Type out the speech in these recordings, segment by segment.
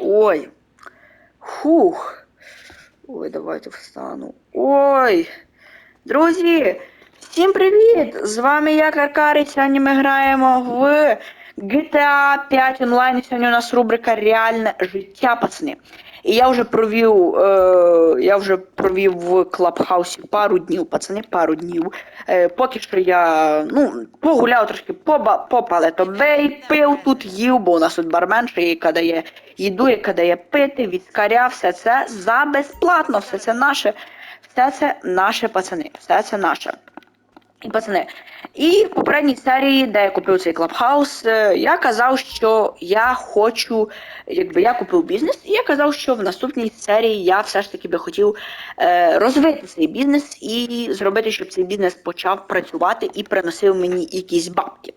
Ой. Фух. Ой, давайте встану. Ой. Друзі, всім привіт! З вами я Каркарі. сьогодні ми граємо в GTA 5 онлайн. Сьогодні у нас рубрика Реальне життя, пацани. І я вже провів, е, я вже провів в клабхаусі пару днів, пацани, пару днів. Е, поки що я ну, погуляв трошки по, ба- по палетобей, пив тут, їв, бо у нас тут бармен, ще яка дає їду, яка дає пити, віскаря, все це за безплатно, все це наше. Все це наше пацани, все це наше. І пацани. І в попередній серії, де я купив цей клабхаус, е, я казав, що я хочу, якби я купив бізнес, і я казав, що в наступній серії я все ж таки би хотів е, розвити цей бізнес і зробити, щоб цей бізнес почав працювати і приносив мені якісь бабки.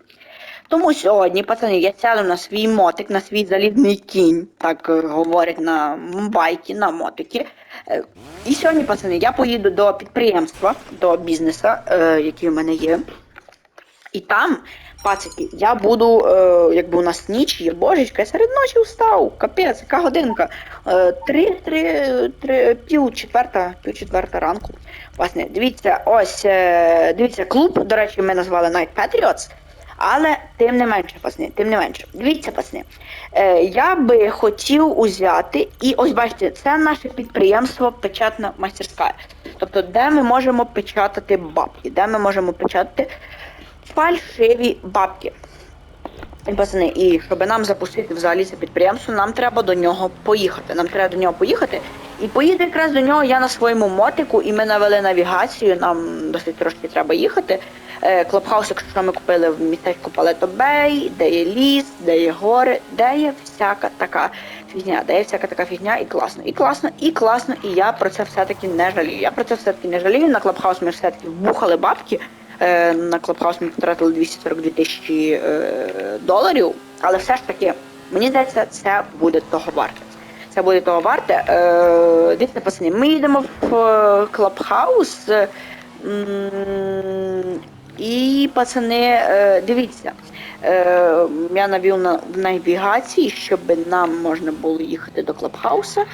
Тому сьогодні, пацани, я сяду на свій мотик, на свій залізний кінь, так е, говорять на байки, на мотики. Е, І сьогодні, пацани, я поїду до підприємства, до бізнесу, е, який в мене є. І там, пацики, я буду, е, якби у нас ніч є, божечка, я серед ночі встав, капець, яка годинка. Три, три, три, пів четверта, пів четверта ранку. Власне, дивіться, ось, дивіться, клуб, до речі, ми назвали Night Patriots. Але тим не менше, пацани, тим не менше. Дивіться, пацани, е, я би хотів узяти, і ось бачите, це наше підприємство печатна майстерська. Тобто, де ми можемо печатати бабки, де ми можемо печатати фальшиві бабки. І, і щоб нам запустити взагалі це підприємство, нам треба до нього поїхати. Нам треба до нього поїхати. І поїду якраз до нього я на своєму мотику, і ми навели навігацію, нам досить трошки треба їхати. Е, Клабхаус, якщо ми купили в містечку Палето Бей, де є ліс, де є гори, де є всяка така фігня, де є всяка така фігня, і класно, і класно, і класно, і я про це все-таки не жалію. Я про це все-таки не жалію. На Клабхаус ми все-таки вбухали бабки. Е, На Клабхаус ми потратили 242 тисячі е, доларів, але все ж таки, мені здається, це буде того варте. Це буде того варте. Дивіться, пацани, ми їдемо в Клабхаус. І, пацани, е, дивіться, е, я навів на в навігації, щоб нам можна було їхати до Клабхауса.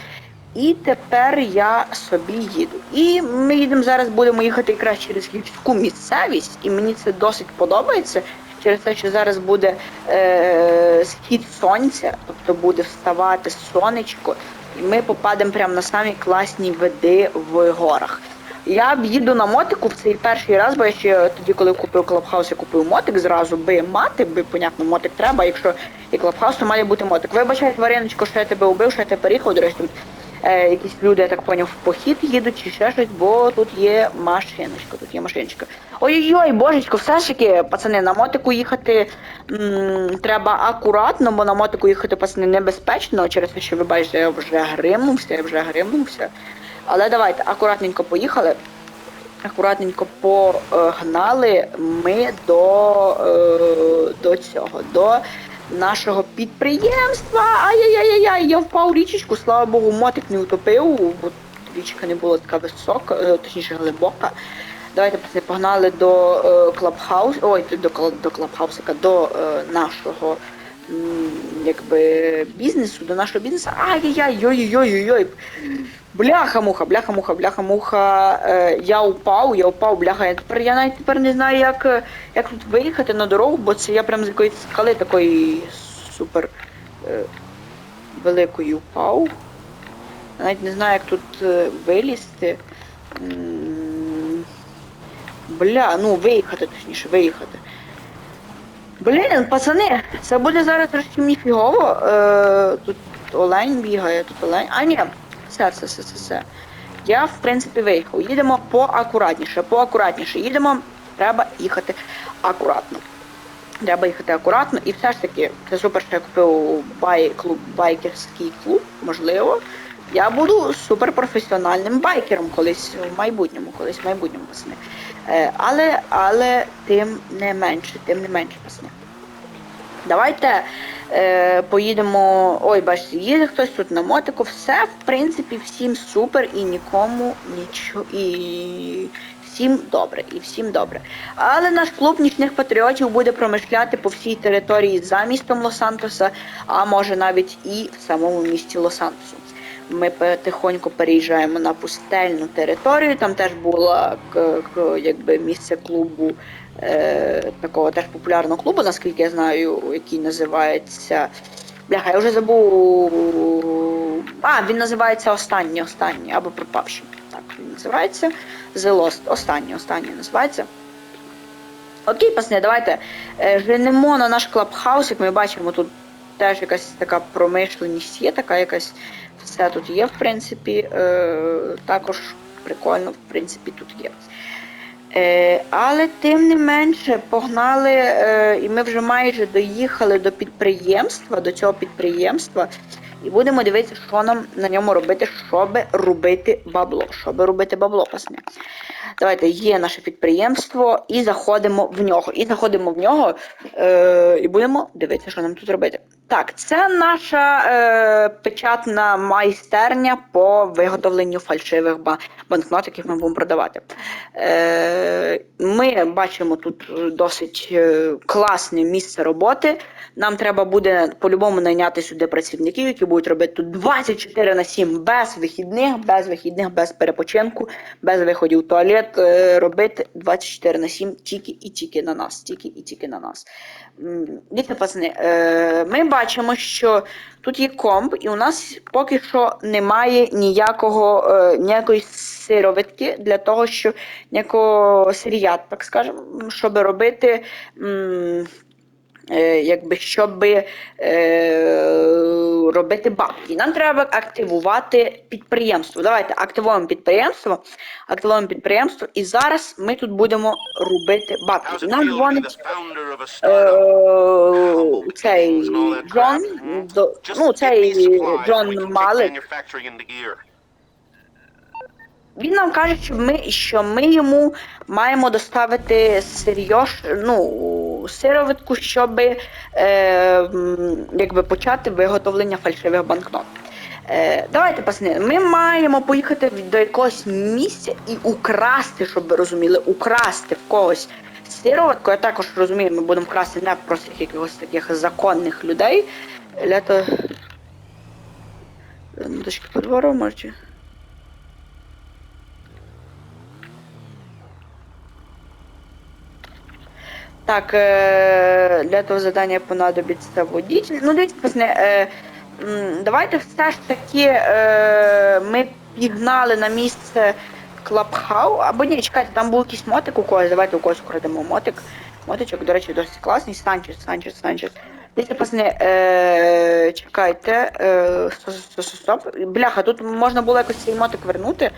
І тепер я собі їду. І ми їдемо зараз, будемо їхати якраз через гірську місцевість, і мені це досить подобається. Через те, що зараз буде е, схід сонця, тобто буде вставати сонечко, і ми попадемо прямо на самі класні види в горах. Я б їду на мотику в цей перший раз, бо я ще тоді, коли купив клабхаус, я купив мотик зразу, би мати, би, понятно, мотик треба, якщо і клабхаус, то має бути мотик. Вибачай, Вареночко, що я тебе убив, що я тебе переїхав, до речі, тут е, якісь люди, я так поняв, в похід їдуть чи ще щось, бо тут є машиночка, тут є машиночка. Ой-ой-ой, божечко, все ж таки, пацани, на мотику їхати м, треба акуратно, бо на мотику їхати, пацани, небезпечно, через те, що ви бачите, я вже гримнувся, я вже гримнувся. Але давайте, акуратненько поїхали. Акуратненько погнали ми до, е, до цього, до нашого підприємства. Ай-яй-яй-яй, я впав у річечку, слава Богу, мотик не утопив, бо річка не була така висока, е, точніше глибока. Давайте погнали до е, клабхаус, ой, до, до клабхаусика, до е, нашого якби бізнесу, до нашого бізнесу. Ай-яй-яй, йой-йой-йой-йой. Бляха-муха, бляха-муха, бляха-муха. Е, я упав, я упав, бляха. Я тепер я навіть тепер не знаю, як, як тут виїхати на дорогу, бо це я прям з якоїсь скали такої супер е, великої упав. Я навіть не знаю, як тут е, вилізти. М, Бля, ну виїхати, точніше, виїхати. Блін, пацани, це буде зараз трошки ніфігово. Е, тут олень бігає, тут олень. А ні, все, все, все, все, все. Я, в принципі, виїхав. Їдемо поакуратніше, поакуратніше. Їдемо, треба їхати акуратно. Треба їхати акуратно, і все ж таки, це супер, що я купив бай, клуб, байкерський клуб, можливо. Я буду суперпрофесіональним байкером колись в майбутньому, колись в майбутньому, пацани. Е, але, але тим не менше, тим не менше, пацани. Давайте е, поїдемо. Ой, бачите, їде хтось тут на мотику. Все, в принципі, всім супер і нікому нічого. І всім добре, і всім добре. Але наш клуб нічних патріотів буде промишляти по всій території за містом Лос-Сантоса, а може навіть і в самому місті Лос-Сантосу. Ми потихоньку переїжджаємо на пустельну територію. Там теж було якби місце клубу е, такого теж популярного клубу, наскільки я знаю, який називається. Бляха, я вже забув. А, він називається Останній, останній або пропавший. Так він називається. The Lost. Останній, останній називається. Окей, пасне, давайте е, женемо на наш клабхаус, як ми бачимо, тут теж якась така промишленість є, така якась все тут є, в принципі. Е, також прикольно, в принципі, тут є. Е, але тим не менше погнали, е, і ми вже майже доїхали до підприємства, до цього підприємства, і будемо дивитися, що нам на ньому робити, щоб робити бабло. Щоб робити бабло, пасне. Давайте є наше підприємство і заходимо в нього. І заходимо в нього е, і будемо дивитися, що нам тут робити. Так, це наша е, печатна майстерня по виготовленню фальшивих банкнот, яких ми будемо продавати. Е, ми бачимо тут досить е, класне місце роботи. Нам треба буде по-любому найняти сюди працівників, які будуть робити тут 24 на 7 без вихідних, без вихідних, без перепочинку, без виходів в туалет. Е, Робити 24 на 7 тільки і тільки на нас. Тільки і тільки на нас. Дивіться, пацани, е, ми бачимо, що тут є комп, і у нас поки що немає ніякого, е, ніякої сировитки для того, що ніякого сирія, так скажемо, щоб робити. Е, Якби щоб е, робити бабки. Нам треба активувати підприємство. Давайте активуємо підприємство, активуємо підприємство, і зараз ми тут будемо робити бабки. Нам дзвонить е, цей Джон, ну цей Джон Малик. Він нам каже, що ми, що ми йому маємо доставити серйоз, ну, сировитку, щоб е, якби почати виготовлення фальшивих банкнот. Е, давайте, пацани, ми маємо поїхати до якогось місця і украсти, щоб ви розуміли, украсти в когось сироватку. Я також розумію, ми будемо красти не простих якихось таких законних людей. Лято. Дочки по двору. Так, е, для того задання понадобиться водитель. Ну, дивіться, пацани, е, давайте все ж таки е, ми пігнали на місце Клабхау. Або ні, чекайте, там був якийсь мотик у когось, давайте у когось украдемо мотик. Мотичок, до речі, досить класний. Санчес, Санчес, Санчес. Дивіться, пацани, е, чекайте. Е, стоп, стоп, стоп. Бляха, тут можна було якось цей мотик вернути.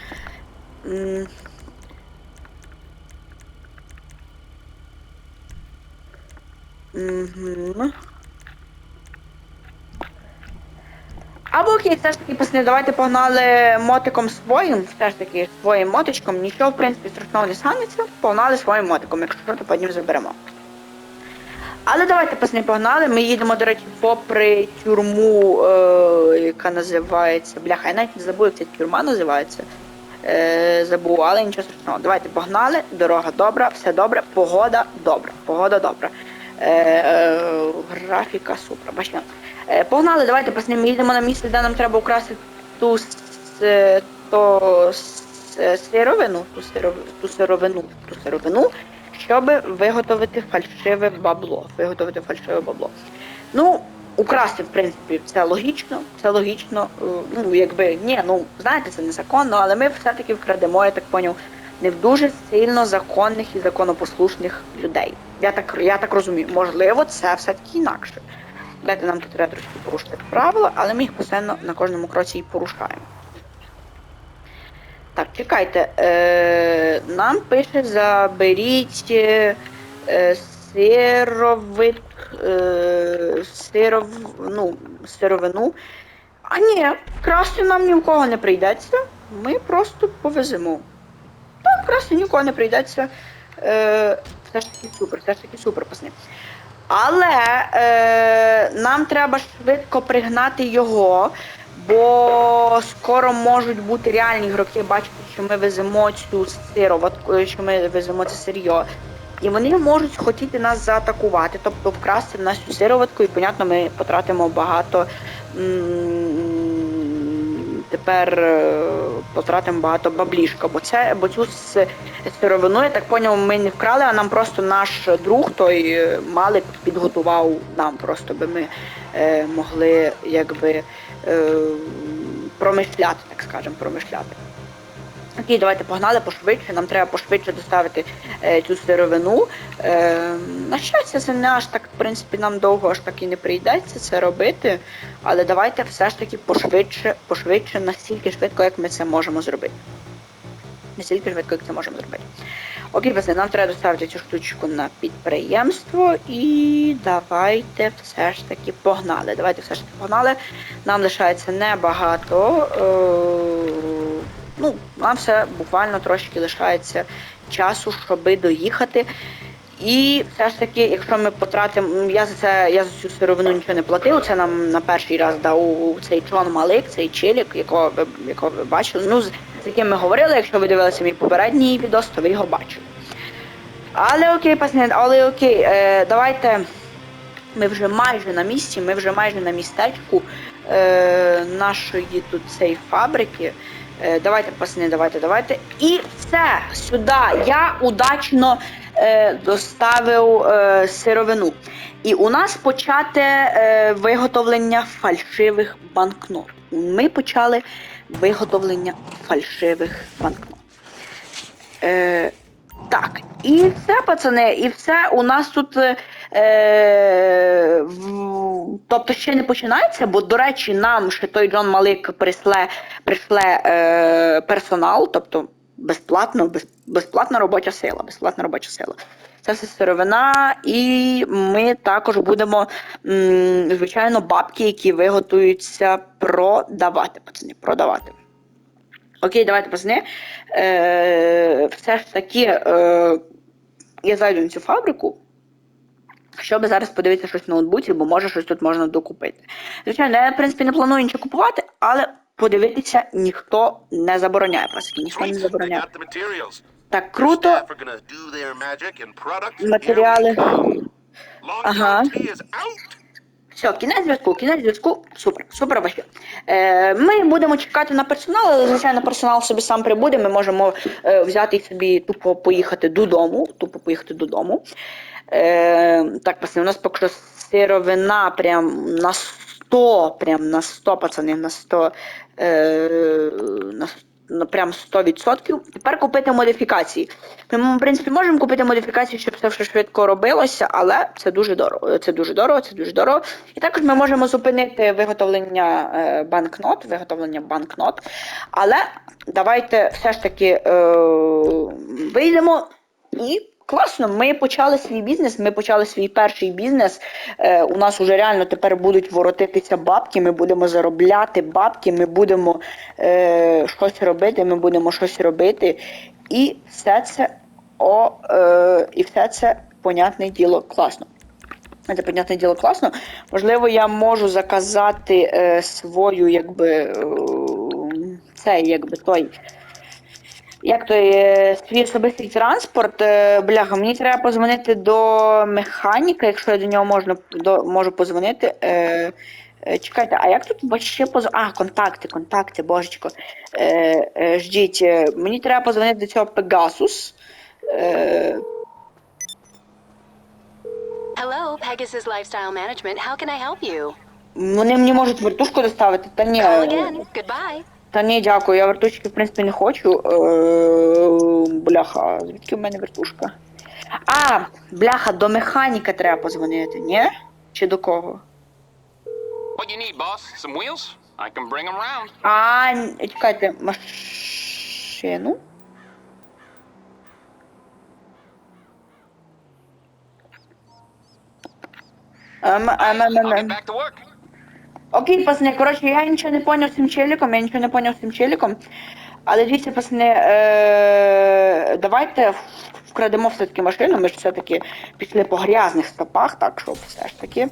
Або окей, все ж таки, пацани, давайте погнали мотиком своїм, все ж таки своїм мотичком, нічого, в принципі, страшного не станеться, погнали своїм мотиком, якщо що, то потім заберемо. Але давайте, пацани, погнали. Ми їдемо, до речі, попри тюрму, е, яка називається. Бляха, я навіть не забув, як ця тюрма називається. Е, забув, але нічого страшного. Давайте погнали, дорога добра, все добре, погода добра, погода добра. Е, е, графіка супер, бачите. Е, погнали, давайте пацани, їдемо на місце, де нам треба украсти ту, то, сировину, ту, сировину, ту сировину, ту сировину, щоб виготовити фальшиве бабло. Виготовити фальшиве бабло. Ну, украсти, в принципі, це логічно, це логічно. Ну, якби, ні, ну, знаєте, це незаконно, але ми все-таки вкрадемо, я так поняв, не в дуже сильно законних і законопослушних людей. Я так, я так розумію, можливо, це все-таки інакше. Дайте нам тут треба трошки порушити правила, але ми їх постійно на кожному кроці і порушаємо. Так, чекайте. Е, нам пише заберіть е, е, сировит, е, сиров, ну, сировину. А ні, красти нам ні в кого не прийдеться. Ми просто повеземо. Так, красти ні в кого не прийдеться. Е, все ж таки супер, все ж таки супер, пасни. Але е, нам треба швидко пригнати його, Бо скоро можуть бути реальні ігроки, бачити, що ми веземо цю сироватку, що ми веземо це сир'йо. І вони можуть хотіти нас заатакувати, тобто вкрасти в нас цю сироватку, і, понятно, ми потратимо багато. м, Тепер е, потратимо багато баблішка, бо це, бо цю сировину, я так поняв, ми не вкрали, а нам просто наш друг той е, мали підготував нам, просто би ми е, могли якби промишляти, так скажемо, промишляти. Окей, давайте погнали пошвидше. Нам треба пошвидше доставити е, цю сировину. Е, на щастя, це не аж так, в принципі, нам довго аж так не прийдеться це робити. Але давайте все ж таки пошвидше, пошвидше, настільки швидко, як ми це можемо зробити. Настільки швидко, як це можемо зробити. Окей, пацани, нам треба доставити цю штучку на підприємство і давайте все ж таки погнали. Давайте все ж таки погнали. Нам лишається небагато. Е, ну, нам все буквально трошки лишається часу, щоби доїхати. І все ж таки, якщо ми потратимо, я за це я за цю сировину нічого не платив. Це нам на перший раз дав цей Джон Малик, цей челік, якого ви якого ви бачили. Ну, з, з яким ми говорили, якщо ви дивилися мій попередній відос, то ви його бачили. Але окей, пацани, але окей, е, давайте. Ми вже майже на місці, ми вже майже на містечку е, нашої тут цієї фабрики. Е, давайте, пацани, давайте, давайте. І все, сюди. Я удачно е, доставив е, сировину. І у нас почате е, виготовлення фальшивих банкнот. Ми почали виготовлення фальшивих банкнот. Е, так, і все, пацани, і все. У нас тут. е, в- тобто ще не починається, бо, до речі, нам ще той Джон Малик присле, прийшле е, персонал, тобто безплатно, без, безплатна робоча сила. Безплатна робоча сила. Це все сировина, і ми також будемо, звичайно, бабки, які виготуються продавати, пацани, продавати. Окей, давайте, пацани. Е, все ж таки, е, я зайду на цю фабрику, щоб зараз подивитися щось в ноутбуці, бо може щось тут можна докупити. Звичайно, я, в принципі, не планую нічого купувати, але подивитися ніхто не забороняє, пацани, ніхто не забороняє. Так круто. Матеріали. Ага. Все, кінець зв'язку, кінець зв'язку. Супер, супер вообще. Е, ми будемо чекати на персонал, але звичайно персонал собі сам прибуде. Ми можемо е, взяти і собі тупо поїхати додому. Тупо поїхати додому. Е, так, пацани, у нас поки що сировина прям на 100, прям на 100, пацани, на 100, е, на, с- на прям 100%. Тепер купити модифікації. Ми, в принципі, можемо купити модифікації, щоб це все швидко робилося, але це дуже дорого. Це дуже дорого, це дуже дорого. І також ми можемо зупинити виготовлення е, банкнот, виготовлення банкнот. Але давайте все ж таки е, вийдемо і. Класно, ми почали свій бізнес, ми почали свій перший бізнес. Е, у нас уже реально тепер будуть воротитися бабки, ми будемо заробляти бабки, ми будемо е, щось робити, ми будемо щось робити. І все це о, е, і все це, понятне діло, класно. Це, понятне діло, класно. Можливо, я можу заказати е, свою, якби, е, цей, якби той. Як той е, свій особистий транспорт, е, бляха, мені треба позвонити до механіка, якщо я до нього можна до, можу позвонити. Е, е, чекайте, а як тут ще поз... А, контакти, контакти, божечко. Е, е, ждіть, е, мені треба позвонити до цього Pegasus. Е, Hello, Pegasus Lifestyle Management. How can I help you? вони мені можуть вертушку доставити, та ні. Call again. Goodbye. Та ні, дякую, я вертушки, в принципі, не хочу. Е, бляха, звідки в мене вертушка? А, бляха, до механіка треба позвонити, ні? Чи до кого? What you need, boss? Some wheels? I can bring them round. А, н- чекайте, машину? Ем, ем, ем, ем, I'll get ем. back to work. Окей, пацани, коротше, я нічого не поняв з цим челіком, я нічого не поняв з цим челіком. Але дивіться, пацани, е- давайте вкрадемо все-таки машину, ми ж все-таки пішли по грязних стопах, так що все ж таки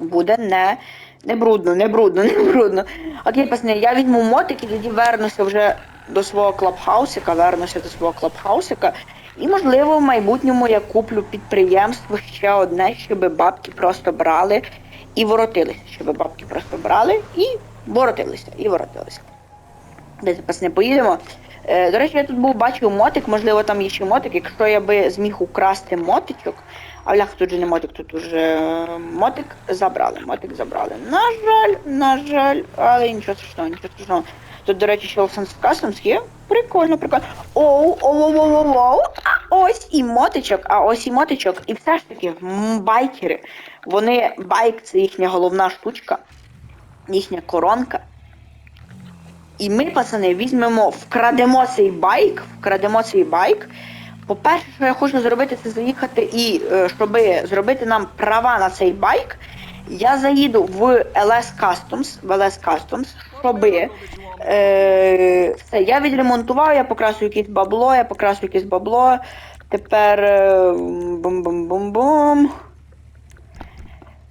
буде не Не брудно, не брудно, не брудно. Окей, пацани, я візьму мотик і тоді вернуся вже до свого клабхаусика, вернуся до свого клабхаусика. І, можливо, в майбутньому я куплю підприємство ще одне, щоб бабки просто брали і воротилися. Щоб бабки просто брали і воротилися, і воротилися. Десь не поїдемо. Е, до речі, я тут був бачив мотик, можливо, там є ще мотик. Якщо я би зміг украсти мотичок, а лях тут же не мотик, тут уже е, мотик забрали, мотик забрали. На жаль, на жаль, але нічого страшного, нічого страшного. Тут, до речі, ще Лос Customs є. Прикольно, прикольно. Оу, оу, оу, оу, оу. А ось і мотичок, а ось і мотичок. І все ж таки, байкери. Вони, байк це їхня головна штучка, їхня коронка. І ми, пацани, візьмемо, вкрадемо цей байк, вкрадемо цей байк. По-перше, що я хочу зробити, це заїхати і е, щоб зробити нам права на цей байк, я заїду в LS Customs, в LS Customs, щоб е, все, я відремонтував, я покрасив якесь бабло, я покрасив якесь бабло. Тепер е, бум-бум-бум-бум.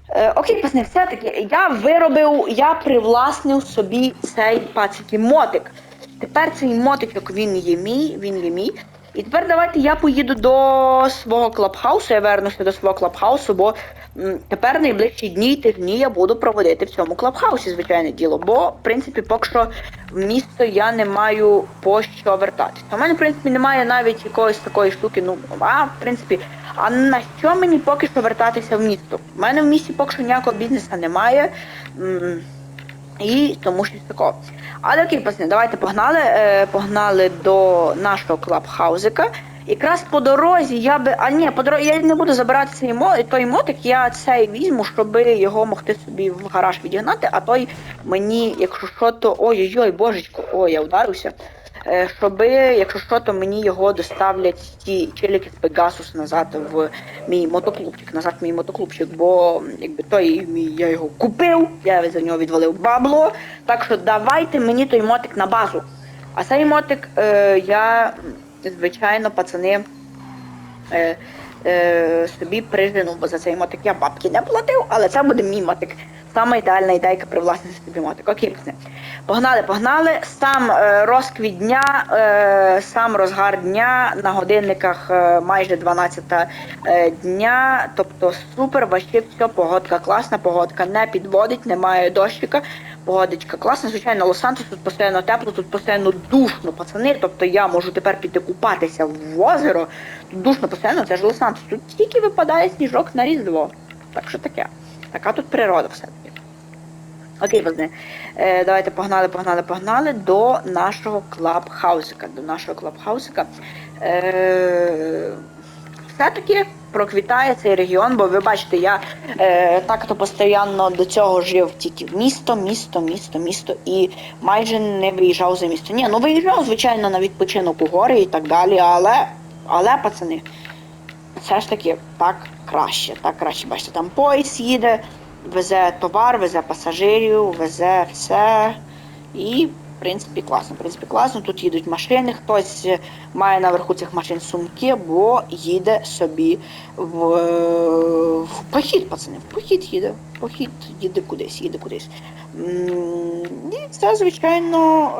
Е, окей, пацани, все-таки я виробив, я привласнив собі цей пацики мотик. Тепер цей мотичок він є мій, він є мій. І тепер давайте я поїду до свого клабхаусу, я вернуся до свого клабхаусу, бо тепер найближчі дні і тижні я буду проводити в цьому клабхаусі, звичайне діло. Бо, в принципі, поки що в місто я не маю по що вертатися. У мене, в принципі, немає навіть якоїсь такої штуки, ну, а, в принципі, а на що мені поки що вертатися в місто? У мене в місті поки що ніякого бізнесу немає. М, І тому щось такого. Але окей, пацани, давайте погнали. Е, погнали до нашого клабхаузика. Якраз по дорозі я би. А ні, по дорозі я не буду забирати цей мо... той мотик, я цей візьму, щоб його могти собі в гараж відігнати, а той мені, якщо що, то. Ой-ой-ой, божечко, ой, я вдарився. Е, щоби, якщо що, то мені його доставлять ті челіки з Пегасус назад в мій мотоклубчик, назад в мій мотоклубчик, бо якби той мій я його купив, я за нього відвалив бабло. Так що давайте мені той мотик на базу. А цей мотик е, я, звичайно, пацани. Е, е, собі прижену, бо за цей мотик я бабки не платив, але це буде мій мотик. Саме ідеальна ідейка привласнити собі мотик. Окей, пацани. Погнали, погнали. Сам е, розквіт дня, е, сам розгар дня на годинниках е, майже 12 е, дня. Тобто супер, вообще все, погодка класна, погодка не підводить, немає дощика. Погодочка класна, звичайно, Лос-Сантос тут постійно тепло, тут постійно душно, пацани. Тобто я можу тепер піти купатися в озеро. Тут душно постійно, це ж Лос-Сантос. Тут тільки випадає сніжок на різдво. Так що таке. Така тут природа все-таки. Окей, пацани. Е, давайте погнали, погнали, погнали до нашого клабхаусика. До нашого клабхаусика. Е, все-таки проквітає цей регіон, бо ви бачите, я е, так-то постійно до цього жив тільки в місто, місто, місто, місто і майже не виїжджав за місто. Ні, ну виїжджав, звичайно, на відпочинок у гори і так далі, але, але, пацани, все ж таки так краще, так краще. Бачите, там поїзд їде, везе товар, везе пасажирів, везе все. І, в принципі, класно. В принципі, класно. Тут їдуть машини, хтось має наверху цих машин сумки, бо їде собі в, в похід, пацани. В похід їде. В похід їде кудись, їде кудись. І це, звичайно,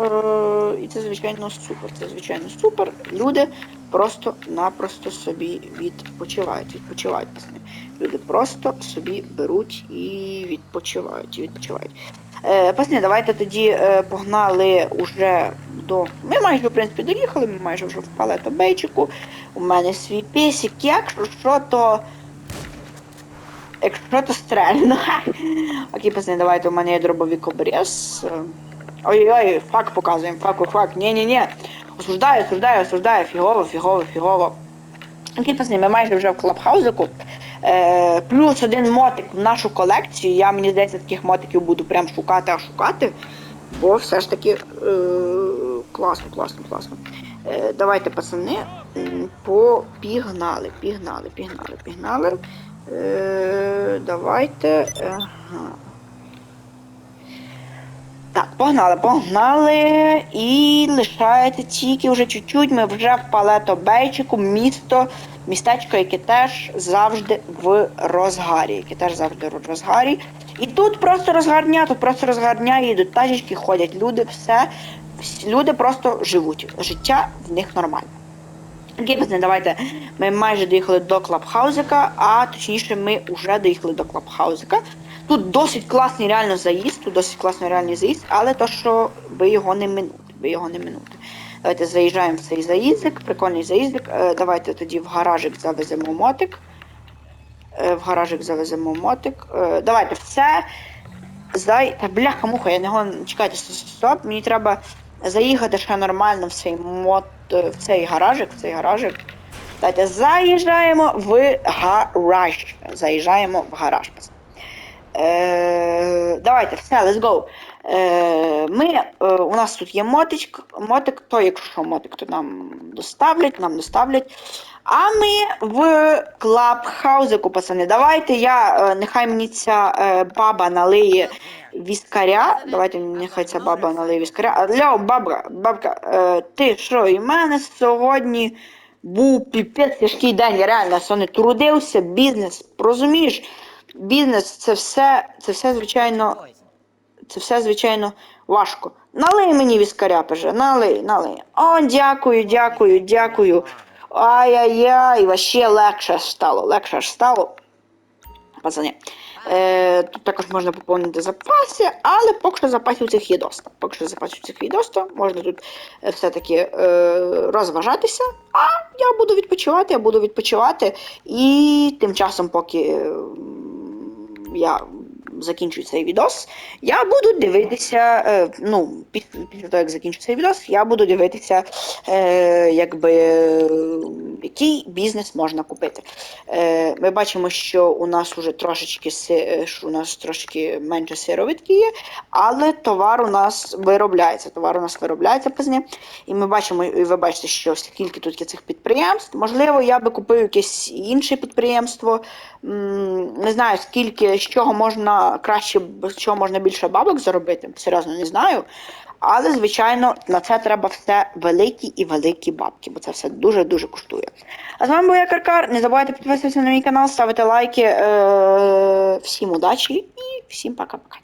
е, і це, звичайно, супер. Це, звичайно, супер. Люди просто-напросто собі відпочивають. Відпочивають, пацани. Люди просто собі беруть і відпочивають. І відпочивають. Е, пацани, давайте тоді е, погнали уже до. Ми майже, в принципі, доїхали, ми майже вже впали до бейчику. У мене свій песик, якщо що, то. Якщо то стрельно. Окей, пацани, давайте у мене є дробовик обрез. Е, Ой-ой-ой, фак показуємо, фак, фак. Ні-ні-ні. Осуждаю, осуждаю, осуждаю, фігово, фігово, фігово. Окей, пацани, ми майже вже в клабхаузику. Е, плюс один мотик в нашу колекцію. Я мені здається, таких мотиків буду прям шукати, а шукати. Бо все ж таки е, класно, класно, класно. Е, давайте, пацани, попігнали, пігнали, пігнали, пігнали. Е, давайте. Ага. Так, погнали, погнали. І лишається тільки вже чуть-чуть. Ми вже в палето бейчику, місто Містечко, яке теж завжди в розгарі. Яке теж завжди в розгарі. І тут просто розгарня, тут просто розгарня, їдуть тачечки, ходять люди, все. Люди просто живуть. Життя в них нормальне. Окей, давайте. Ми майже доїхали до Клабхаузика, а точніше, ми вже доїхали до Клабхаузика. Тут досить класний реально заїзд, тут досить класний реальний заїзд, але то, що ви його не минути, ви його не минути. Давайте заїжджаємо в цей заїздик, прикольний заїздик. Е, давайте тоді в гаражик завеземо мотик. Е, в гаражик завеземо мотик. Е, давайте все. Зай... Та бляха муха, я не гон. Чекайте, стоп, мені треба заїхати ще нормально в цей мот. в цей гаражик, в цей гаражик. Давайте заїжджаємо в гараж. Заїжджаємо в гараж. Е, давайте, все, let's go. Е, ми, е, у нас тут є мотичк, мотик, то якщо мотик, то нам доставлять, нам доставлять. А ми в клабхаузику, пацани. Давайте я, е, нехай мені ця баба налиє віскаря. Давайте нехай ця баба налиє віскаря. Алло, бабка, бабка, ти що, і в мене сьогодні був піпець тяжкий день, я реально соне трудився, бізнес, розумієш? Бізнес це все, це все, звичайно, це все, звичайно, важко. Налий мені віскаря, паже, налий, налий. О, дякую, дякую, дякую. Ай-яй-яй, вообще легше стало, легше стало. Пацани. Е, тут також можна поповнити запаси, але поки що запасів цих є доста. Поки що запасів цих є доста. Можна тут е, все-таки е, розважатися, а я буду відпочивати, я буду відпочивати. І тим часом, поки е, я закінчую цей відос, я буду дивитися, е, ну, після, того, як закінчу цей відос, я буду дивитися, е, якби, е, який бізнес можна купити. Е, ми бачимо, що у нас уже трошечки си- е, що у нас трошки менше сировитки є, але товар у нас виробляється. Товар у нас виробляється пізні. І ми бачимо, і ви бачите, що скільки тут є цих підприємств. Можливо, я би купив якесь інше підприємство. Не знаю, скільки, з чого можна краще, з чого можна більше бабок заробити. Серйозно не знаю. Але, звичайно, на це треба все великі і великі бабки, бо це все дуже-дуже коштує. А з вами був я Каркар. Не забувайте підписуватися на мій канал, ставити лайки. Е- всім удачі і всім пока-пока.